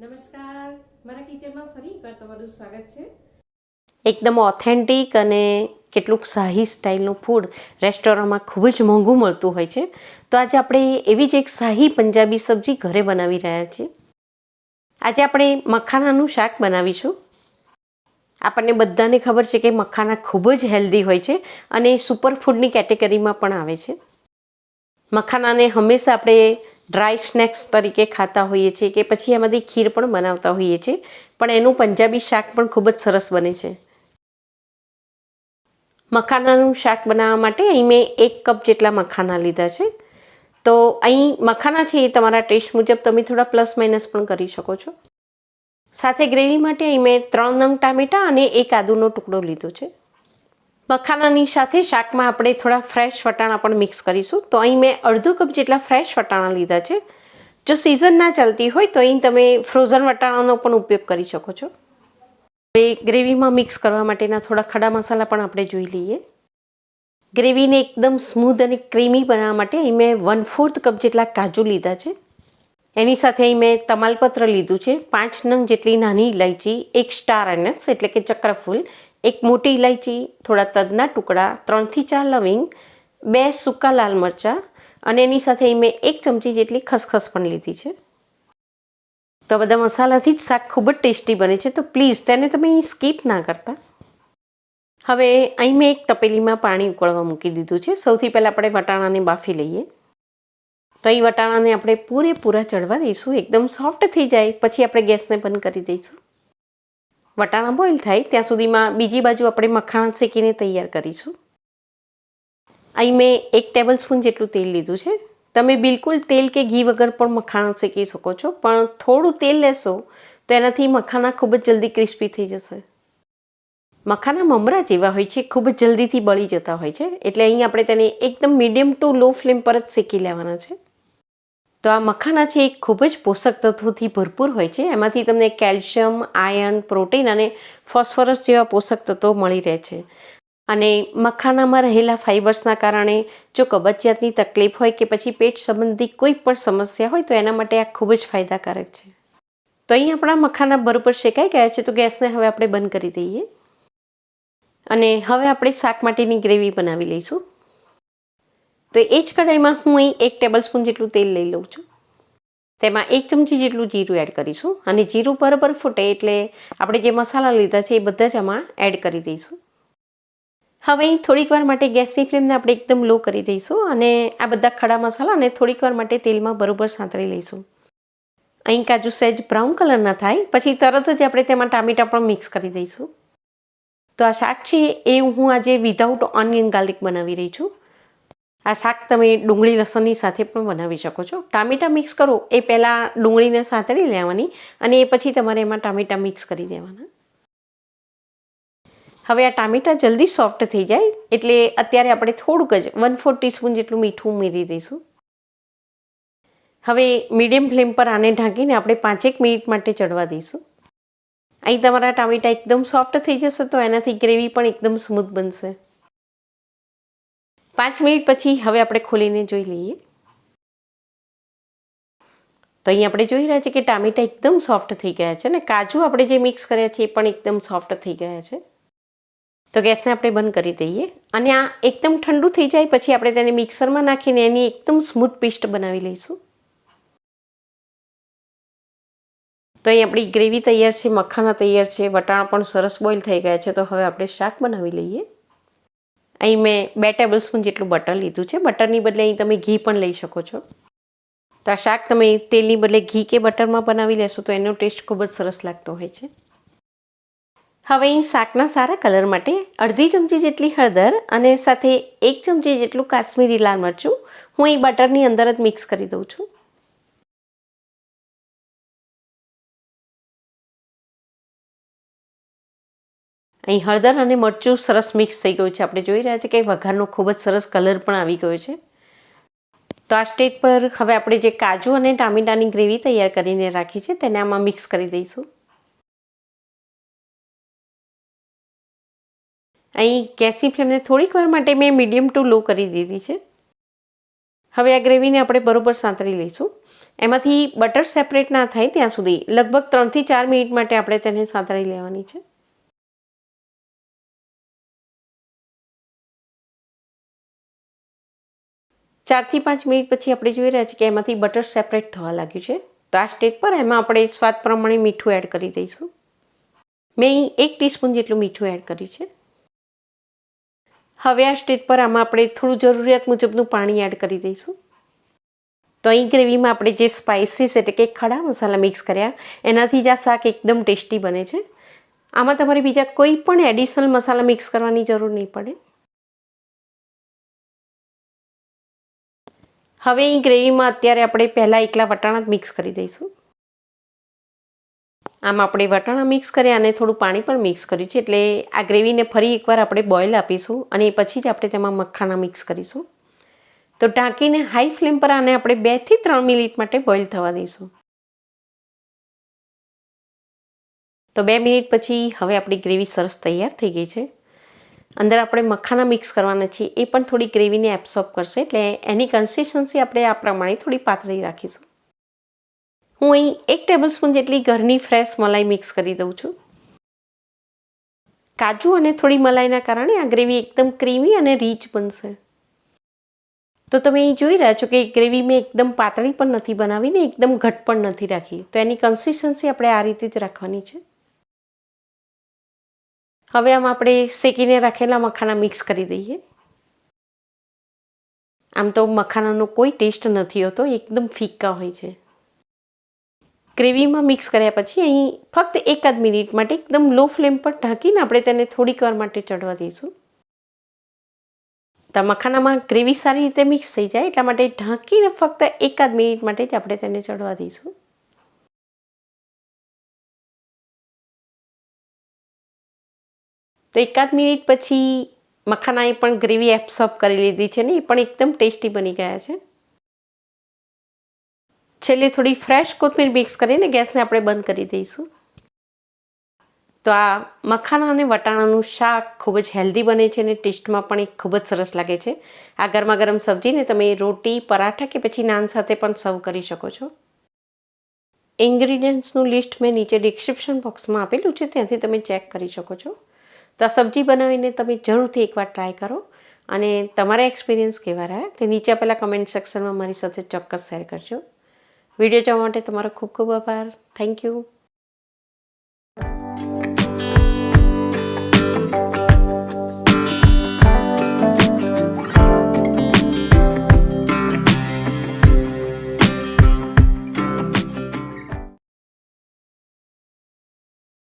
નમસ્કાર. મારા કિચનમાં ફરી એકવાર તમારું સ્વાગત છે. એકદમ ઓથેન્ટિક અને કેટલુંક શાહી સ્ટાઇલનું ફૂડ રેસ્ટોરન્ટમાં ખૂબ જ મોંઘું મળતું હોય છે. તો આજે આપણે એવી જ એક શાહી પંજાબી સબ્જી ઘરે બનાવી રહ્યા છીએ. આજે આપણે મખાનાનું શાક બનાવીશું. આપણને બધાને ખબર છે કે મખાના ખૂબ જ હેલ્ધી હોય છે અને સુપરફૂડની કેટેગરીમાં પણ આવે છે. મખાનાને હંમેશા આપણે ડ્રાય સ્નેક્સ તરીકે ખાતા હોઈએ છીએ કે પછી એમાંથી ખીર પણ બનાવતા હોઈએ છીએ. પણ એનું પંજાબી શાક પણ ખૂબ જ સરસ બને છે. મખાનાનું શાક બનાવવા માટે અહીં મેં એક કપ જેટલા મખાના લીધા છે. તો અહીં મખાના છે એ તમારા ટેસ્ટ મુજબ તમે થોડા પ્લસ માઇનસ પણ કરી શકો છો. સાથે ગ્રેવી માટે અહીં મેં ત્રણ નંગ ટામેટાં અને એક આદુનો ટુકડો લીધો છે. મખાનાની સાથે શાકમાં આપણે થોડા ફ્રેશ વટાણા પણ મિક્સ કરીશું. તો અહીં મેં અડધો કપ જેટલા ફ્રેશ વટાણા લીધા છે. જો સિઝન ના ચાલતી હોય તો અહીં તમે ફ્રોઝન વટાણાનો પણ ઉપયોગ કરી શકો છો. હવે ગ્રેવીમાં મિક્સ કરવા માટેના થોડા ખડા મસાલા પણ આપણે જોઈ લઈએ. ગ્રેવીને એકદમ સ્મૂધ અને ક્રીમી બનાવવા માટે અહીં મેં વન ફોર્થ કપ જેટલા કાજુ લીધા છે. એની સાથે અહીં મેં તમાલપત્ર લીધું છે. પાંચ નંગ જેટલી નાની ઇલાયચી એક સ્ટાર એનસ એટલે કે ચક્રફૂલ એક મોટી ઇલાયચી થોડા તદના ટુકડા, ત્રણથી ચાર લવિંગ, બે સૂકા લાલ મરચાં અને એની સાથે મેં એક ચમચી જેટલી ખસખસ પણ લીધી છે. તો બધા મસાલાથી જ શાક ખૂબ જ ટેસ્ટી બને છે. તો પ્લીઝ તેને તમે સ્કીપ ના કરતા. હવે અહીં મેં એક તપેલીમાં પાણી ઉકળવા મૂકી દીધું છે. સૌથી પહેલાં આપણે વટાણાને બાફી લઈએ. તો અહીં વટાણાને આપણે પૂરેપૂરા ચડવા દઈશું. એકદમ સોફ્ટ થઈ જાય. પછી આપણે ગેસને બંધ કરી દઈશું. વટાણા બોઇલ થાય, ત્યાં સુધીમાં બીજી બાજુ આપણે મખાણા શેકીને તૈયાર કરીશું. અહીં મેં એક ટેબલ સ્પૂન જેટલું તેલ લીધું છે. તમે બિલકુલ તેલ કે ઘી વગર પણ મખાણા શેકી શકો છો, પણ થોડું તેલ લેશો તો એનાથી મખાના ખૂબ જ જલ્દી ક્રિસ્પી થઈ જશે. મખાના મમરા જેવા હોય છે, ખૂબ જ જલ્દીથી બળી જતા હોય છે, એટલે અહીં આપણે તેને એકદમ મીડિયમ ટુ લો ફ્લેમ પર જ શેકી લેવાના છે. તો આ મખાના છે એ ખૂબ જ પોષક તત્વોથી ભરપૂર હોય છે. એમાંથી તમને કેલ્શિયમ, આયર્ન, પ્રોટીન અને ફોસ્ફરસ જેવા પોષક તત્વો મળી રહે છે. અને મખાનામાં રહેલા ફાઇબર્સના કારણે જો કબજિયાતની તકલીફ હોય કે પછી પેટ સંબંધી કોઈ પણ સમસ્યા હોય તો એના માટે આ ખૂબ જ ફાયદાકારક છે. તો અહીં આપણા મખાના બરોબર શેકાઈ ગયા છે તો ગેસને હવે આપણે બંધ કરી દઈએ. અને હવે આપણે શાક માટેની ગ્રેવી બનાવી લઈશું. તો એ જ કઢાઈમાં હું અહીં એક ટેબલ સ્પૂન જેટલું તેલ લઈ લઉં છું. તેમાં એક ચમચી જેટલું જીરું એડ કરીશું અને જીરું બરાબર ફૂટે એટલે આપણે જે મસાલા લીધા છે એ બધા જ આમાં એડ કરી દઈશું. હવે અહીં થોડીક વાર માટે ગેસની ફ્લેમને આપણે એકદમ લો કરી દઈશું અને આ બધા ખડા મસાલાને થોડીક વાર માટે તેલમાં બરાબર સાંતળી લઈશું. અહીં કાજુ સહેજ બ્રાઉન કલરના થાય, પછી તરત જ આપણે તેમાં ટામેટા પણ મિક્સ કરી દઈશું. તો આ શાક છે એ હું આજે વિધાઉટ ઓનિયન ગાર્લિક બનાવી રહી છું. આ શાક તમે ડુંગળી લસણની સાથે પણ બનાવી શકો છો. ટામેટાં મિક્સ કરો, એ પહેલાં ડુંગળીને સાંતળી લેવાની અને એ પછી તમારે એમાં ટામેટાં મિક્સ કરી દેવાના. હવે આ ટામેટાં જલ્દી સોફ્ટ થઈ જાય, એટલે અત્યારે આપણે થોડુંક જ વન ફોર ટીસ્પૂન જેટલું મીઠું ઉમેરી દઈશું. હવે મીડિયમ ફ્લેમ પર આને ઢાંકીને આપણે પાંચેક મિનિટ માટે ચડવા દઈશું. અહીં તમારા ટામેટાં એકદમ સોફ્ટ થઈ જશે, તો એનાથી ગ્રેવી પણ એકદમ સ્મૂથ બનશે. પાંચ મિનિટ પછી હવે આપણે ખોલીને જોઈ લઈએ. તો અહીં આપણે જોઈ રહ્યા છીએ કે ટામેટા એકદમ સોફ્ટ થઈ ગયા છે અને કાજુ આપણે જે મિક્સ કર્યા છે એ પણ એકદમ સોફ્ટ થઈ ગયા છે. તો ગેસને આપણે બંધ કરી દઈએ અને આ એકદમ ઠંડુ થઈ જાય પછી આપણે તેને મિક્સરમાં નાખીને એની એકદમ સ્મૂથ પેસ્ટ બનાવી લઈશું. તો અહીં આપણી ગ્રેવી તૈયાર છે, મખાના તૈયાર છે, વટાણા પણ સરસ બોઇલ થઈ ગયા છે, તો હવે આપણે શાક બનાવી લઈએ. અહીં મેં બે ટેબલ સ્પૂન જેટલું બટર લીધું છે. બટરની બદલે અહીં તમે ઘી પણ લઈ શકો છો. તો આ શાક તમે તેલની બદલે ઘી કે બટરમાં બનાવી લેશો તો એનો ટેસ્ટ ખૂબ જ સરસ લાગતો હોય છે. હવે અહીં શાકના સારા કલર માટે અડધી ચમચી જેટલી હળદર અને સાથે એક ચમચી જેટલું કાશ્મીરી લાલ મરચું હું અહીં બટરની અંદર જ મિક્સ કરી દઉં છું. અહીં હળદર અને મરચું સરસ મિક્સ થઈ ગયું છે. આપણે જોઈ રહ્યા છીએ કે વઘારનો ખૂબ જ સરસ કલર પણ આવી ગયો છે. તો આ સ્ટેજ પર હવે આપણે જે કાજુ અને ટામેટાની ગ્રેવી તૈયાર કરીને રાખી છે, તેને આમાં મિક્સ કરી દઈશું. અહીં ગેસની ફ્લેમને થોડીક વાર માટે મેં મીડિયમ ટુ લો કરી દીધી છે. હવે આ ગ્રેવીને આપણે બરોબર સાંતળી લઈશું. એમાંથી બટર સેપરેટ ના થાય ત્યાં સુધી લગભગ ત્રણથી ચાર મિનિટ માટે આપણે તેને સાંતળી લેવાની છે. ચારથી પાંચ મિનિટ પછી આપણે જોઈ રહ્યા છીએ કે એમાંથી બટર સેપરેટ થવા લાગ્યું છે. તો આ સ્ટેજ પર એમાં આપણે સ્વાદ પ્રમાણે મીઠું એડ કરી દઈશું. મેં એક ટીસ્પૂન જેટલું મીઠું એડ કર્યું છે. હવે આ સ્ટેજ પર આમાં આપણે થોડું જરૂરિયાત મુજબનું પાણી એડ કરી દઈશું. તો અહીં ગ્રેવીમાં આપણે જે સ્પાઇસીસ એટલે કે ખડા મસાલા મિક્સ કર્યા, એનાથી જ આ શાક એકદમ ટેસ્ટી બને છે. આમાં તમારે બીજા કોઈ પણ એડિશનલ મસાલા મિક્સ કરવાની જરૂર નહીં પડે. હવે એ ગ્રેવીમાં અત્યારે આપણે પહેલાં એકલા વટાણા મિક્સ કરી દઈશું. આમ આપણે વટાણા મિક્સ કર્યા અને થોડું પાણી પણ મિક્સ કર્યું છે, એટલે આ ગ્રેવીને ફરી એકવાર આપણે બોઇલ આપીશું અને પછી જ આપણે તેમાં મખાણા મિક્સ કરીશું. તો ઢાંકીને હાઈ ફ્લેમ પર આને આપણે બેથી ત્રણ મિનિટ માટે બોઇલ થવા દઈશું. તો બે મિનિટ પછી હવે આપણી ગ્રેવી સરસ તૈયાર થઈ ગઈ છે. અંદર આપણે મખાના મિક્સ કરવાના છીએ, એ પણ થોડી ગ્રેવીને એબ્સોર્બ કરશે. એટલે એની કન્સિસ્ટન્સી આપણે આ પ્રમાણે થોડી પાતળી રાખીશું. હું અહીં એક ટેબલ સ્પૂન જેટલી ઘરની ફ્રેશ મલાઈ મિક્સ કરી દઉં છું. કાજુ અને થોડી મલાઈના કારણે આ ગ્રેવી એકદમ ક્રીમી અને રીચ બનશે. તો તમે અહીં જોઈ રહ્યા છો કે ગ્રેવી મેં એકદમ પાતળી પણ નથી બનાવીને એકદમ ઘટ પણ નથી રાખી. તો એની કન્સિસ્ટન્સી આપણે આ રીતે જ રાખવાની છે. હવે આમ આપણે શેકીને રાખેલા મખાના મિક્સ કરી દઈએ. આમ તો મખાનાનો કોઈ ટેસ્ટ નથી હોતો, એકદમ ફીકા હોય છે. ગ્રેવીમાં મિક્સ કર્યા પછી અહીં ફક્ત એકાદ મિનિટ માટે એકદમ લો ફ્લેમ પર ઢાંકીને આપણે તેને થોડીક વાર માટે ચડવા દઈશું. તો મખાનામાં ગ્રેવી સારી રીતે મિક્સ થઈ જાય, એટલા માટે ઢાંકીને ફક્ત એકાદ મિનિટ માટે જ આપણે તેને ચડવા દઈશું. તો એકાદ મિનિટ પછી મખાનાએ પણ ગ્રેવી એબ્સોર્બ કરી લીધી છે ને, એ પણ એકદમ ટેસ્ટી બની ગયા છે. છેલ્લે થોડી ફ્રેશ કોથમીર મિક્સ કરીને ગેસને આપણે બંધ કરી દઈશું. તો આ મખાના અને વટાણાનું શાક ખૂબ જ હેલ્ધી બને છે અને ટેસ્ટમાં પણ એ ખૂબ જ સરસ લાગે છે. આ ગરમા ગરમ સબ્જીને તમે રોટી, પરાઠા કે પછી નાન સાથે પણ સર્વ કરી શકો છો. ઇન્ગ્રીડિયન્ટ્સનું લિસ્ટ મેં નીચે ડિસ્ક્રિપ્શન બોક્સમાં આપેલું છે, ત્યાંથી તમે ચેક કરી શકો છો. તો આ સબ્જી બનાવીને તમે જરૂરથી એકવાર ટ્રાય કરો. અને તમારા એક્સપિરિયન્સ કેવા રહ્યા તે નીચે આપેલા કમેન્ટ સેક્શનમાં મારી સાથે ચોક્કસ શેર કરજો. વીડિયો જોવા માટે તમારો ખૂબ ખૂબ આભાર. Thank you